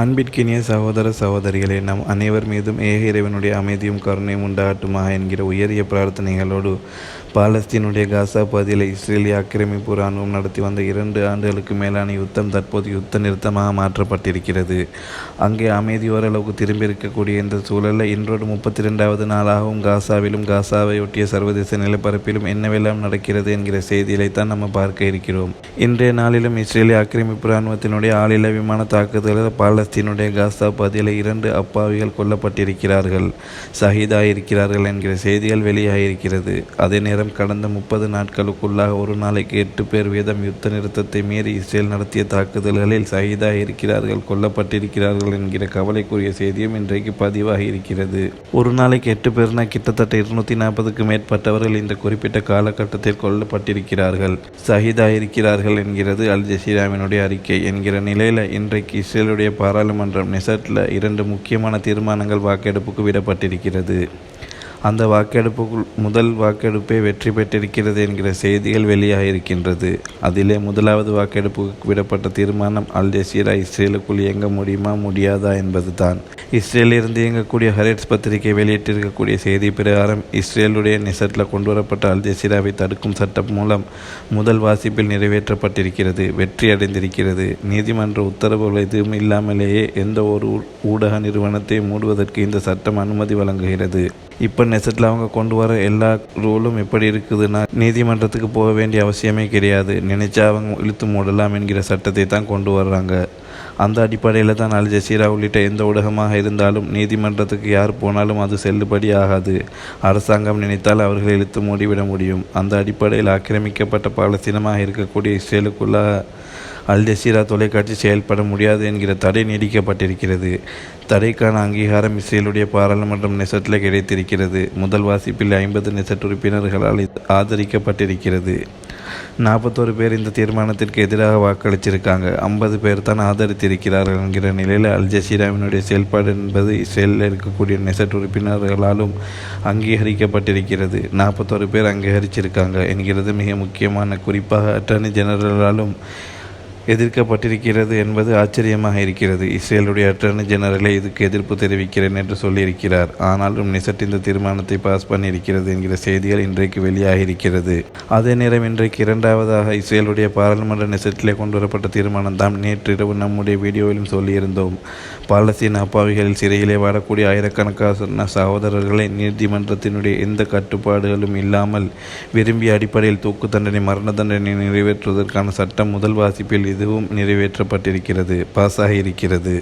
அன்பிற்கினிய சகோதர சகோதரிகளே நம் அனைவர் மீதும் ஏக இறைவனுடைய அமைதியும் கருணையும் உண்டாகட்டுமா என்கிற உயரிய பிரார்த்தனைகளோடு பாலஸ்தீனுடைய காசா பகுதியில் இஸ்ரேலிய ஆக்கிரமிப்பு இராணுவம் நடத்தி வந்த இரண்டு ஆண்டுகளுக்கு மேலான யுத்தம் தற்போது யுத்த நிறுத்தமாக மாற்றப்பட்டிருக்கிறது. அங்கே அமைதி ஓரளவுக்கு திரும்பியிருக்கக்கூடிய இந்த சூழலில் இன்றோடு முப்பத்தி ரெண்டாவது நாளாகவும் காசாவிலும் காசாவை ஒட்டிய சர்வதேச நிலப்பரப்பிலும் என்னவெல்லாம் நடக்கிறது என்கிற செய்திகளை தான் நம்ம பார்க்க இருக்கிறோம். இன்றைய நாளிலும் இஸ்ரேலிய ஆக்கிரமிப்பு இராணுவத்தினுடைய ஆளில்லா விமான தாக்குதலில் பாலஸ்தீனுடைய காசா பகுதியில் இரண்டு அப்பாவிகள் கொல்லப்பட்டிருக்கிறார்கள். சகிதாயிருக்கிறார்கள் என்கிற செய்திகள் வெளியாகியிருக்கிறது. அதே நேரம் கடந்த முப்பது நாட்களுக்குள்ளாக ஒரு நாளைக்கு எட்டு பேர் வீதம் யுத்த நிறுத்தத்தை மீறி இஸ்ரேல் நடத்திய தாக்குதல்களில் சகிதாயிருக்கிறார்கள் கொல்லப்பட்டிருக்கிறார்கள் என்கிற கவலைக்குரிய செய்தியும் இன்றைக்கு பதிவாகி இருக்கிறது ஒரு நாளைக்கு எட்டு பேர்னா கிட்டத்தட்ட இருநூத்தி நாற்பதுக்கு மேற்பட்டவர்கள் இந்த குறிப்பிட்ட காலகட்டத்தில் கொல்லப்பட்டிருக்கிறார்கள். சகிதாயிருக்கிறார்கள் என்கிறது அல் ஜசீராவினுடைய அறிக்கை என்கிற நிலையில் இன்றைக்கு இஸ்ரேலுடைய பாராளுமன்றம் நெசட்டில் இரண்டு முக்கியமான தீர்மானங்கள் வாக்கெடுப்புக்கு விடப்பட்டிருக்கிறது. அந்த வாக்கெடுப்புக்குள் முதல் வாக்கெடுப்பே வெற்றி பெற்றிருக்கிறது என்கிற செய்திகள் வெளியாகியிருக்கின்றது. அதிலே முதலாவது வாக்கெடுப்புக்கு விடப்பட்ட தீர்மானம் அல் ஜசீரா இஸ்ரேலுக்குள் இயங்க முடியுமா முடியாதா என்பது தான் இஸ்ரேலிருந்து இயங்கக்கூடிய ஹரேட்ஸ் பத்திரிகை வெளியிட்டிருக்கக்கூடிய செய்தி பிரகாரம் இஸ்ரேலுடைய நெசட்டில் கொண்டு வரப்பட்ட அல் ஜசீராவை தடுக்கும் சட்டம் மூலம் முதல் வாசிப்பில் நிறைவேற்றப்பட்டிருக்கிறது வெற்றி அடைந்திருக்கிறது. நீதிமன்ற உத்தரவுகள் எதுவும் இல்லாமலேயே எந்த ஒரு ஊடக நிறுவனத்தை மூடுவதற்கு இந்த சட்டம் அனுமதி வழங்குகிறது. இப்போ நெசட்டில் அவங்க கொண்டு வர எல்லா ரூலும் எப்படி இருக்குதுன்னா நீதிமன்றத்துக்கு போக வேண்டிய அவசியமே கிடையாது. நினைச்சா அவங்க இழுத்து மூடலாம் என்கிற சட்டத்தை தான் கொண்டு வர்றாங்க. அந்த அடிப்படையில் தான் அல் ஜசீரா உள்ளிட்ட எந்த ஊடகமாக இருந்தாலும் நீதிமன்றத்துக்கு யார் போனாலும் அது செல்லுபடி ஆகாது. அரசாங்கம் நினைத்தால் அவர்களை இழுத்து மூடிவிட முடியும். அந்த அடிப்படையில் ஆக்கிரமிக்கப்பட்ட பாலஸ்தீனமாக இருக்கக்கூடிய இஸ்ரேலுக்குள்ள அல் ஜசீரா தொலைக்காட்சி செயல்பட முடியாது என்கிற தடை நீடிக்கப்பட்டிருக்கிறது. தடைக்கான அங்கீகாரம் இஸ்ரேலுடைய பாராளுமன்றம் நெசட்டில் கிடைத்திருக்கிறது. முதல் வாசிப்பில் ஐம்பது நெசட் உறுப்பினர்களால் ஆதரிக்கப்பட்டிருக்கிறது. நாற்பத்தோரு பேர் இந்த தீர்மானத்திற்கு எதிராக வாக்களிச்சிருக்காங்க. ஐம்பது பேர் தான் ஆதரித்திருக்கிறார்கள் என்கிற நிலையில் அல் ஜசீராவினுடைய செயல்பாடு என்பது இஸ்ரேலில் இருக்கக்கூடிய நெசட் உறுப்பினர்களாலும் அங்கீகரிக்கப்பட்டிருக்கிறது. நாற்பத்தோரு பேர் அங்கீகரிச்சிருக்காங்க என்கிறது மிக முக்கியமான குறிப்பாக அட்டர்னி ஜெனரலாலும் எதிர்க்கப்பட்டிருக்கிறது என்பது ஆச்சரியமாக இருக்கிறது. இஸ்ரேலுடைய அட்டர்னி ஜெனரலே இதுக்கு எதிர்ப்பு தெரிவிக்கிறேன் என்று சொல்லியிருக்கிறார். ஆனாலும் நிசட் இந்த தீர்மானத்தை பாஸ் பண்ணியிருக்கிறது என்கிற செய்திகள் இன்றைக்கு வெளியாகியிருக்கிறது. அதே நேரம் இன்றைக்கு இரண்டாவதாக இஸ்ரேலுடைய பாராளுமன்ற நிசட்டிலே கொண்டு வரப்பட்ட தீர்மானம் தான் நேற்றிரவு நம்முடைய வீடியோவிலும் சொல்லியிருந்தோம். பாலஸ்தீன அப்பாவிகளில் சிறையிலே வாழக்கூடிய ஆயிரக்கணக்கான சகோதரர்களை நீதிமன்றத்தினுடைய எந்த கட்டுப்பாடுகளும் இல்லாமல் விரும்பிய அடிப்படையில் தூக்கு தண்டனை மரண தண்டனை நிறைவேற்றுவதற்கான சட்டம் முதல் வாசிப்பில் இதுவும் நிறைவேற்றப்பட்டிருக்கிறது பாஸாக இருக்கிறது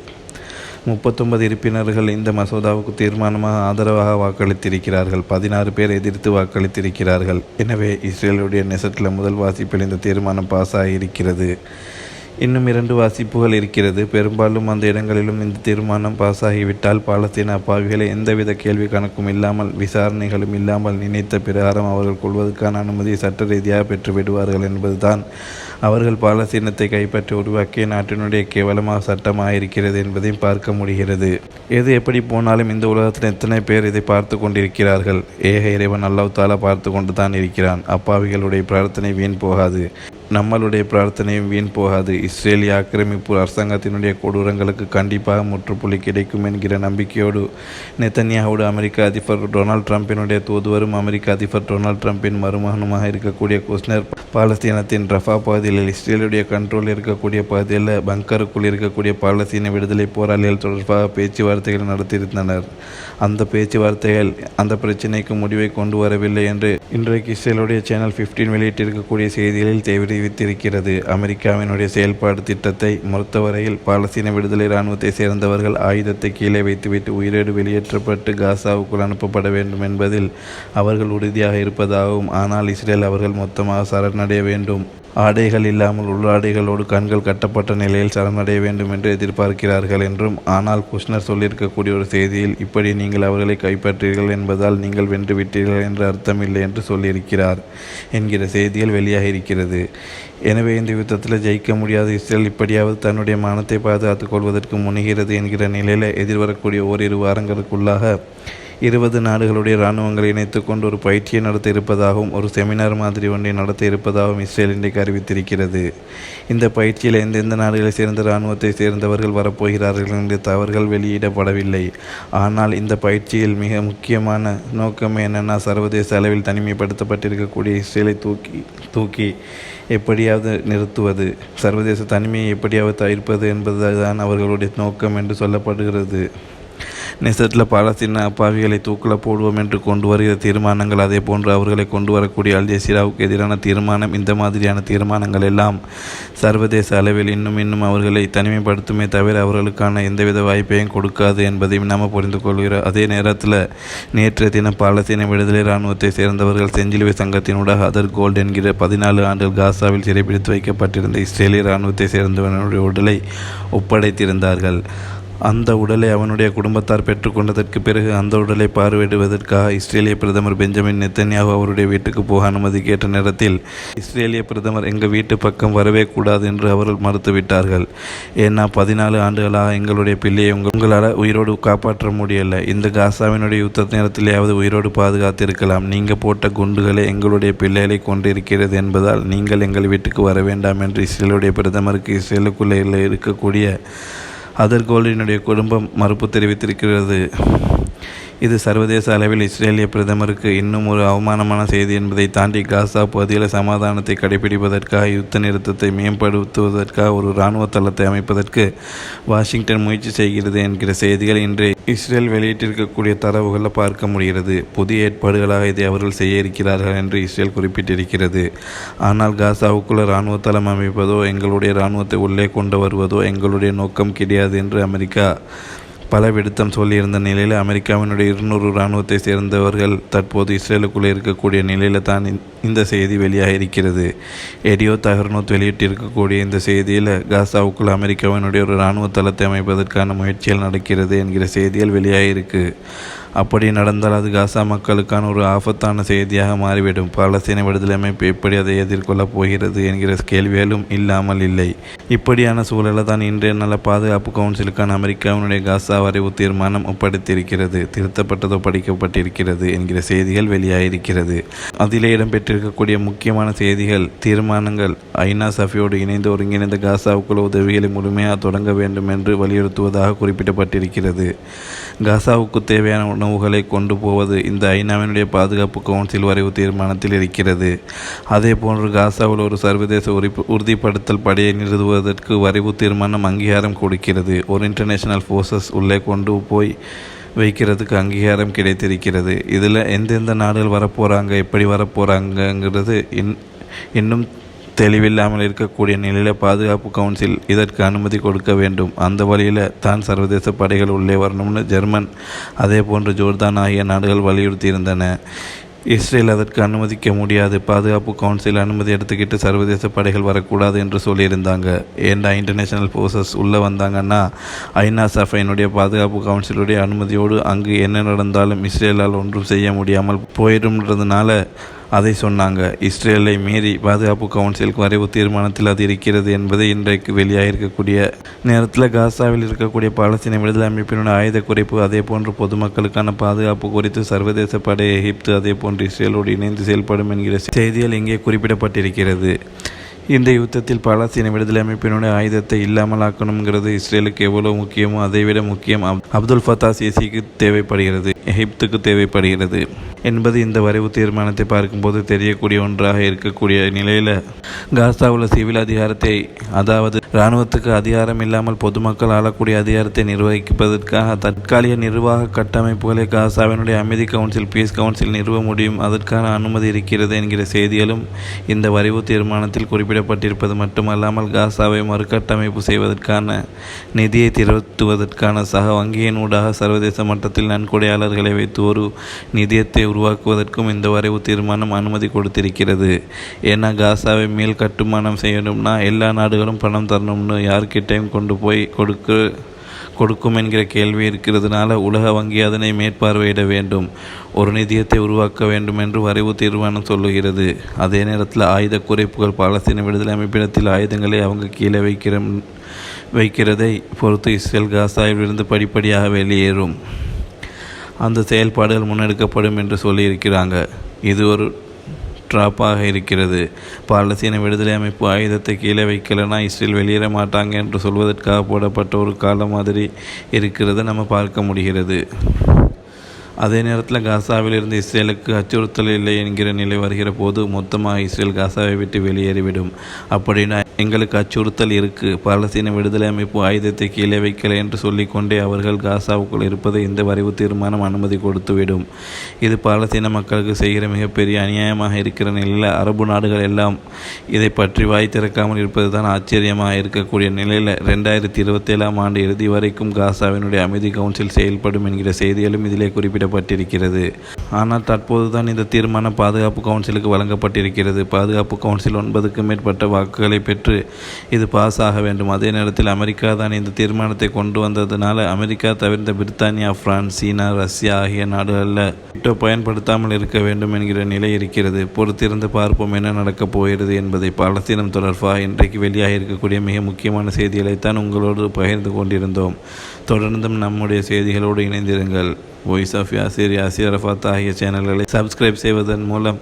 முப்பத்தொன்பது உறுப்பினர்கள் இந்த மசோதாவுக்கு தீர்மானமாக ஆதரவாக வாக்களித்திருக்கிறார்கள். பதினாறு பேர் எதிர்த்து வாக்களித்திருக்கிறார்கள். எனவே இஸ்ரேலுடைய நெசட்டில் முதல் வாசிப்பில் இந்த தீர்மானம் பாஸ் ஆகியிருக்கிறது இன்னும் இரண்டு வாசிப்புகள் இருக்கிறது. பெரும்பாலும் அந்த இடங்களிலும் இந்த தீர்மானம் பாஸ் ஆகிவிட்டால் பாலஸ்தீன அப்பாவிகளை எந்தவித கேள்வி கணக்கும் இல்லாமல் விசாரணைகளும் இல்லாமல் நினைத்த பிரகாரம் அவர்கள் கொள்வதற்கான அனுமதியை சட்ட ரீதியாக பெற்று விடுவார்கள் என்பதுதான் அவர்கள் பாலஸ்தீனத்தை கைப்பற்றி உருவாக்கிய நாட்டினுடைய கேவலமாக சட்டமாக இருக்கிறது என்பதையும் பார்க்க முடிகிறது. எது எப்படி போனாலும் இந்த உலகத்தில் எத்தனை பேர் இதை பார்த்து கொண்டிருக்கிறார்கள்? ஏக இறைவன் அல்லாஹ் பார்த்து கொண்டு தான் இருக்கிறான். அப்பாவிகளுடைய பிரார்த்தனை வீண் போகாது. நம்மளுடைய பிரார்த்தனையும் வீண் போகாது. இஸ்ரேலிய ஆக்கிரமிப்பு அரசாங்கத்தினுடைய கொடூரங்களுக்கு கண்டிப்பாக முற்றுப்புள்ளி கிடைக்கும் என்கிற நம்பிக்கையோடு நெத்தன்யாவோடு அமெரிக்க அதிபர் டொனால்ட் ட்ரம்பினுடைய தூதுவரும் அமெரிக்க அதிபர் டொனால்ட் ட்ரம்பின் மருமகனுமாக இருக்கக்கூடிய குஸ்னர் பாலஸ்தீனத்தின் ரஃபா பகுதியில் இஸ்ரேலுடைய கண்ட்ரோல் இருக்கக்கூடிய பகுதியில் பங்கருக்குள் இருக்கக்கூடிய பாலஸ்தீன விடுதலை போராளிகள் தொடர்பாக பேச்சுவார்த்தைகள் நடத்தியிருந்தனர். அந்த பேச்சுவார்த்தைகள் அந்த பிரச்சினைக்கு முடிவை கொண்டு வரவில்லை என்று இன்றைக்கு இஸ்ரேலுடைய சேனல் பிப்டீன் வெளியிட்டிருக்கக்கூடிய செய்திகளில் தெரிவித்திருக்கிறது. அமெரிக்காவினுடைய செயல்பாடு திட்டத்தை பொறுத்தவரையில் பாலஸ்தீன விடுதலை இராணுவத்தை சேர்ந்தவர்கள் ஆயுதத்தை கீழே வைத்துவிட்டு உயிரோடு வெளியேற்றப்பட்டு காசாவுக்குள் அனுப்பப்பட வேண்டும் என்பதில் அவர்கள் உறுதியாக இருப்பதாகவும் ஆனால் இஸ்ரேல் அவர்கள் மொத்தமாக சரணடைய வேண்டும். ஆடைகள் இல்லாமல் உள்ளாடைகளோடு கண்கள் கட்டப்பட்ட நிலையில் சரணடைய வேண்டும் என்று எதிர்பார்க்கிறார்கள் என்றும் ஆனால் குஷ்னர் சொல்லியிருக்கக்கூடிய ஒரு செய்தியில் இப்படி நீங்கள் அவர்களை கைப்பற்றீர்கள் என்பதால் நீங்கள் வென்று விட்டீர்கள் என்று அர்த்தமில்லை என்று சொல்லியிருக்கிறார் என்கிற செய்திகள் வெளியாக இருக்கிறது எனவே இந்த யுத்தத்தில் ஜெயிக்க முடியாத. இஸ்ரேல் இப்படியாவது தன்னுடைய மானத்தை பாதுகாத்துக் கொள்வதற்கு முனைகிறது என்கிற நிலையில் எதிர்வரக்கூடிய ஓரிரு வாரங்களுக்குள்ளாக இருபது நாடுகளுடைய இராணுவங்களை இணைத்துக் கொண்டு ஒரு பயிற்சியை நடத்த இருப்பதாகவும் ஒரு செமினார் மாதிரி ஒன்றை நடத்த இருப்பதாகவும் இஸ்ரேல் இன்றைக்கு அறிவித்திருக்கிறது. இந்த பயிற்சியில் எந்தெந்த நாடுகளை சேர்ந்த இராணுவத்தை சேர்ந்தவர்கள் வரப்போகிறார்கள் என்று தவறுகள் வெளியிடப்படவில்லை. ஆனால் இந்த பயிற்சியில் மிக முக்கியமான நோக்கம் என்னென்னா சர்வதேச அளவில் தனிமைப்படுத்தப்பட்டிருக்கக்கூடிய இஸ்ரேலை தூக்கி தூக்கி எப்படியாவது நிறுத்துவது. சர்வதேச தனிமையை எப்படியாவது தவிர்ப்பது என்பதுதான் அவர்களுடைய நோக்கம் என்று சொல்லப்படுகிறது. நெசத்தில் பாலஸ்தீன அப்பாவிகளை தூக்கில் போடுவோம் என்று கொண்டு வருகிற தீர்மானங்கள் அதே போன்று அவர்களை கொண்டு வரக்கூடிய அல் ஜசீராவுக்கு எதிரான தீர்மானம் இந்த மாதிரியான தீர்மானங்கள் எல்லாம். சர்வதேச அளவில் இன்னும் இன்னும் அவர்களை தனிமைப்படுத்துமே தவிர அவர்களுக்கான எந்தவித வாய்ப்பையும் கொடுக்காது என்பதையும் நாம் புரிந்து கொள்கிறோம். அதே நேரத்தில் நேற்றைய தினம் பாலஸ்தீன விடுதலை இராணுவத்தை சேர்ந்தவர்கள் செஞ்சிலுவை சங்கத்தினூடாக அதர் கோல்டு என்கிற பதினாலு ஆண்டுகள் காசாவில் சிறைப்பிடித்து வைக்கப்பட்டிருந்த இஸ்ரேலிய இராணுவத்தை சேர்ந்தவனுடைய உடலை ஒப்படைத்திருந்தார்கள். அந்த உடலை அவனுடைய குடும்பத்தார் பெற்றுக்கொண்டதற்கு பிறகு அந்த உடலை பார்வையிடுவதற்காக இஸ்ரேலிய பிரதமர் பெஞ்சமின் நெத்தன்யாகு அவருடைய வீட்டுக்கு போக அனுமதி கேட்ட நேரத்தில் இஸ்ரேலிய பிரதமர் எங்கள் வீட்டு பக்கம் வரவே கூடாது என்று அவர்கள் மறுத்துவிட்டார்கள். ஏன்னா பதினாலு ஆண்டுகளாக எங்களுடைய பிள்ளையை உங்கள் உங்களால் உயிரோடு காப்பாற்ற முடியலை. இந்த காசாவினுடைய யுத்த நேரத்திலேயாவது உயிரோடு பாதுகாத்திருக்கலாம். நீங்கள் போட்ட குண்டுகளை எங்களுடைய பிள்ளைகளை கொண்டிருக்கிறது என்பதால் நீங்கள் எங்கள் வீட்டுக்கு வர வேண்டாம் என்று இஸ்ரேலுடைய பிரதமருக்கு இஸ்ரேலுக்குள்ளே இருக்கக்கூடிய அதர் கோல்டினுடைய குடும்பம் மறுப்பு தெரிவித்திருக்கிறது. இது சர்வதேச அளவில் இஸ்ரேலிய பிரதமருக்கு இன்னும் ஒரு அவமானமான செய்தி என்பதை தாண்டி காசா பகுதியில் சமாதானத்தை கடைபிடிப்பதற்காக யுத்த நிறுத்தத்தை மேம்படுத்துவதற்காக ஒரு இராணுவ தளத்தை அமைப்பதற்கு வாஷிங்டன் முயற்சி செய்கிறது என்கிற செய்திகள் இன்று இஸ்ரேல் வெளியிட்டிருக்கக்கூடிய தரவுகளை பார்க்க முடிகிறது. புதிய ஏற்பாடுகளாக இதை அவர்கள் செய்ய இருக்கிறார்கள் என்று இஸ்ரேல் குறிப்பிட்டிருக்கிறது. ஆனால் காசாவுக்குள்ள இராணுவ தளம் அமைப்பதோ எங்களுடைய இராணுவத்தை உள்ளே கொண்டு வருவதோ எங்களுடைய நோக்கம் கிடையாது என்று அமெரிக்கா பல விடுத்தம் சொல்லியிருந்த நிலையில் அமெரிக்காவினுடைய இருநூறு இராணுவத்தை சேர்ந்தவர்கள் தற்போது இஸ்ரேலுக்குள்ளே இருக்கக்கூடிய நிலையில் தான் இந்த செய்தி வெளியாக இருக்கிறது எடியோ தகர்னோத் வெளியிட்டிருக்கக்கூடிய இந்த செய்தியில் காசாவுக்குள் அமெரிக்காவினுடைய ஒரு இராணுவ தளத்தை அமைப்பதற்கான முயற்சிகள் நடக்கிறது என்கிற செய்திகள் வெளியாகிருக்கு அப்படி நடந்தால் அது காசா மக்களுக்கான ஒரு ஆபத்தான செய்தியாக மாறிவிடும். பாலஸ்தீன விடுதலை அமைப்பு எப்படி அதை எதிர்கொள்ளப் போகிறது என்கிற கேள்விகளும் இல்லாமல் இல்லை. இப்படியான சூழலை தான் இன்றைய நல பாதுகாப்பு கவுன்சிலுக்கான அமெரிக்காவினுடைய காசா வரைவு தீர்மானம் ஒப்படைத்திருக்கிறது. திருத்தப்பட்டதோ படிக்கப்பட்டிருக்கிறது என்கிற செய்திகள் வெளியாகியிருக்கிறது அதிலே இடம்பெற்றிருக்கக்கூடிய முக்கியமான செய்திகள் தீர்மானங்கள் ஐநா சஃபியோடு இணைந்து ஒருங்கிணைந்த காசாவுக்குள்ள உதவிகளை முழுமையாக தொடங்க வேண்டும் என்று வலியுறுத்துவதாக குறிப்பிடப்பட்டிருக்கிறது. காசாவுக்கு தேவையான உணவுகளை கொண்டு போவது இந்த ஐநாவினுடைய பாதுகாப்பு கவுன்சில் வரைவு தீர்மானத்தில் இருக்கிறது. அதே போன்று காசாவில் ஒரு சர்வதேச உறுதிப்படுத்தல் படையை நிறுவுவதற்கு வரைவு தீர்மானம் அங்கீகாரம் கொடுக்கிறது. ஒரு இன்டர்நேஷனல் ஃபோர்ஸஸ் உள்ளே கொண்டு போய் வைக்கிறதுக்கு அங்கீகாரம் கிடைத்திருக்கிறது. இதில் எந்தெந்த நாடுகள் வரப்போகிறாங்க எப்படி வரப்போகிறாங்கங்கிறது இன் இன்னும் தெளிவில்லாமல் இருக்கக்கூடிய நிலையில் பாதுகாப்பு கவுன்சில் இதற்கு அனுமதி கொடுக்க வேண்டும். அந்த வழியில் தான் சர்வதேச படைகள் உள்ளே வரணும்னு ஜெர்மன் அதே போன்று ஜோர்தான் ஆகிய நாடுகள் வலியுறுத்தியிருந்தன. இஸ்ரேல் அதற்கு அனுமதிக்க முடியாது. பாதுகாப்பு கவுன்சில் அனுமதி எடுத்துக்கிட்டு சர்வதேச படைகள் வரக்கூடாது என்று சொல்லியிருந்தாங்க. ஏண்டா இன்டர்நேஷனல் ஃபோர்ஸஸ் உள்ளே வந்தாங்கன்னா ஐநா சஃபைனுடைய பாதுகாப்பு கவுன்சிலுடைய அனுமதியோடு அங்கு என்ன நடந்தாலும் இஸ்ரேலால் ஒன்றும் செய்ய முடியாமல் போயிடும்ன்றதுனால அதை சொன்னாங்க. இஸ்ரேலை மீறி பாதுகாப்பு கவுன்சிலுக்கு வரைவு தீர்மானத்தில் அது இருக்கிறது என்பது இன்றைக்கு வெளியாகிருக்கக்கூடிய நேரத்தில் காசாவில் இருக்கக்கூடிய பாலஸ்தீன விடுதலை அமைப்பினுடைய ஆயுத குறைப்பு அதே போன்று பொதுமக்களுக்கான பாதுகாப்பு குறித்து சர்வதேச படை எகிப்து அதே போன்று இஸ்ரேலோடு இணைந்து செயல்படும் என்கிற செய்திகள் இங்கே குறிப்பிடப்பட்டிருக்கிறது. இந்த யுத்தத்தில் பாலஸ்தீன விடுதலை அமைப்பினுடைய ஆயுதத்தை இல்லாமலாக்கணுங்கிறது இஸ்ரேலுக்கு எவ்வளவு முக்கியமோ அதைவிட முக்கியம் அப் அப்துல் ஃபத்தா சிசிக்கு தேவைப்படுகிறது எகிப்துக்கு தேவைப்படுகிறது என்பது இந்த வரைவு தீர்மானத்தை பார்க்கும்போது தெரியக்கூடிய ஒன்றாக இருக்கக்கூடிய நிலையில் காசாவில் சிவில் அதிகாரத்தை அதாவது இராணுவத்துக்கு அதிகாரம் இல்லாமல் பொதுமக்கள் ஆளக்கூடிய அதிகாரத்தை நிர்வகிப்பதற்காக தற்காலிக நிர்வாக கட்டமைப்புகளை காசாவினுடைய அமைதி கவுன்சில் பீஸ் கவுன்சில் நிறுவ முடியும். அதற்கான அனுமதி இருக்கிறது என்கிற செய்திகளும் இந்த வரைவு தீர்மானத்தில் குறிப்பிடப்பட்டிருப்பது மட்டுமல்லாமல் காசாவை மறுகட்டமைப்பு செய்வதற்கான நிதியை திரட்டுவதற்கான சக வங்கியின் ஊடாக சர்வதேச மட்டத்தில் நன்கொடையாளர்களை வைத்து ஒரு நிதியத்தை உருவாக்குவதற்கும் இந்த வரைவு தீர்மானம் அனுமதி கொடுத்திருக்கிறது. ஏன்னா காசாவை மேல் கட்டுமானம் செய்யணும்னா எல்லா நாடுகளும் பணம் தரணும்னு யார்கிட்டையும் கொண்டு போய் கொடுக்க கொடுக்கும் என்கிற கேள்வி இருக்கிறதுனால உலக வங்கி அதனை மேற்பார்வையிட வேண்டும். ஒரு நிதியத்தை உருவாக்க வேண்டும் என்று வரைவு தீர்மானம் சொல்லுகிறது. அதே நேரத்தில் ஆயுத குறைப்புகள் பாலஸ்தீன விடுதலை அமைப்பிடத்தில் ஆயுதங்களை அவங்க கீழே வைக்கிற வைக்கிறதை பொறுத்து இஸ்ரேல் காசாவிலிருந்து படிப்படியாக வெளியேறும். அந்த செயல்பாடுகள் முன்னெடுக்கப்படும் என்று சொல்லியிருக்கிறாங்க. இது ஒரு ட்ராப்பாக இருக்கிறது. பாலஸ்தீன விடுதலை அமைப்பு ஆயுதத்தை கீழே வைக்கலைன்னா இஸ்ரேல் வெளியேற மாட்டாங்க என்று சொல்வதற்காக போடப்பட்ட ஒரு காலம் மாதிரி இருக்கிறது நம்ம பார்க்க முடிகிறது. அதே நேரத்தில் காசாவில் இருந்து இஸ்ரேலுக்கு அச்சுறுத்தல் இல்லை என்கிற நிலை வருகிற போது மொத்தமாக இஸ்ரேல் காசாவை விட்டு வெளியேறிவிடும். அப்படின்னா எங்களுக்கு அச்சுறுத்தல் இருக்குது பாலஸ்தீன விடுதலை அமைப்பு ஆயுதத்தை கீழே வைக்கலை என்று சொல்லிக்கொண்டே அவர்கள் காசாவுக்குள் இருப்பதை இந்த வரைவு தீர்மானம் அனுமதி கொடுத்துவிடும். இது பாலஸ்தீன மக்களுக்கு செய்கிற மிகப்பெரிய அநியாயமாக இருக்கிற நிலையில் அரபு நாடுகள் எல்லாம் இதை பற்றி வாய் திறக்காமல் இருப்பது தான் ஆச்சரியமாக இருக்கக்கூடிய நிலையில் ரெண்டாயிரத்தி இருபத்தேழாம் ஆண்டு இறுதி வரைக்கும் காசாவினுடைய அமைதி கவுன்சில் செயல்படும் என்கிற செய்திகளும் இதிலே குறிப்பிடப்பட்டிருக்கிறது. ஆனால் தற்போது தான் இந்த தீர்மானம் பாதுகாப்பு கவுன்சிலுக்கு வழங்கப்பட்டிருக்கிறது. பாதுகாப்பு கவுன்சில் ஒன்பதுக்கும் மேற்பட்ட வாக்குகளை பெற்று இது பாஸ் ஆக வேண்டும். அதே நேரத்தில் அமெரிக்கா தான் இந்த தீர்மானத்தை கொண்டு வந்ததுனால அமெரிக்கா தவிர்த்த பிரித்தானியா பிரான்ஸ் சீனா ரஷ்யா ஆகிய நாடுகளில் விட்டோ பயன்படுத்தாமல் இருக்க வேண்டும் என்கிற நிலை இருக்கிறது. பொறுத்திருந்து பார்ப்போம் என்ன நடக்கப் போகிறது என்பதை பாலஸ்தீனம் தொடர்பாக இன்றைக்கு வெளியாக இருக்கக்கூடிய மிக முக்கியமான செய்திகளைத்தான் உங்களோடு பகிர்ந்து கொண்டிருந்தோம். தொடர்ந்தும் நம்முடைய செய்திகளோடு இணைந்திருங்கள். வாய்ஸ் ஆஃப் யாசிர் யாசிர் அரஃபாத் ஆகிய சேனல்களை சப்ஸ்கிரைப் செய்வதன் மூலம்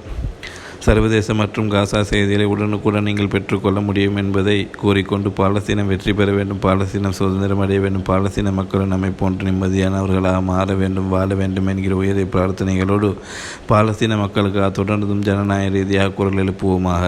சர்வதேச மற்றும் காசா செய்திகளை உடனுக்குடன் நீங்கள் பெற்றுக்கொள்ள முடியும் என்பதை கூறிக்கொண்டு பாலஸ்தீனம் வெற்றி பெற வேண்டும் பாலஸ்தீனம் சுதந்திரம் அடைய வேண்டும் பாலஸ்தீன மக்கள் நம்மை போன்று நிம்மதியானவர்களாக மாற வேண்டும் வாழ வேண்டும் என்கிற உயரிய பிரார்த்தனைகளோடு பாலஸ்தீன மக்களுக்கு தொடர்ந்தும் ஜனநாயக ரீதியாக குரல் எழுப்புவோமாக.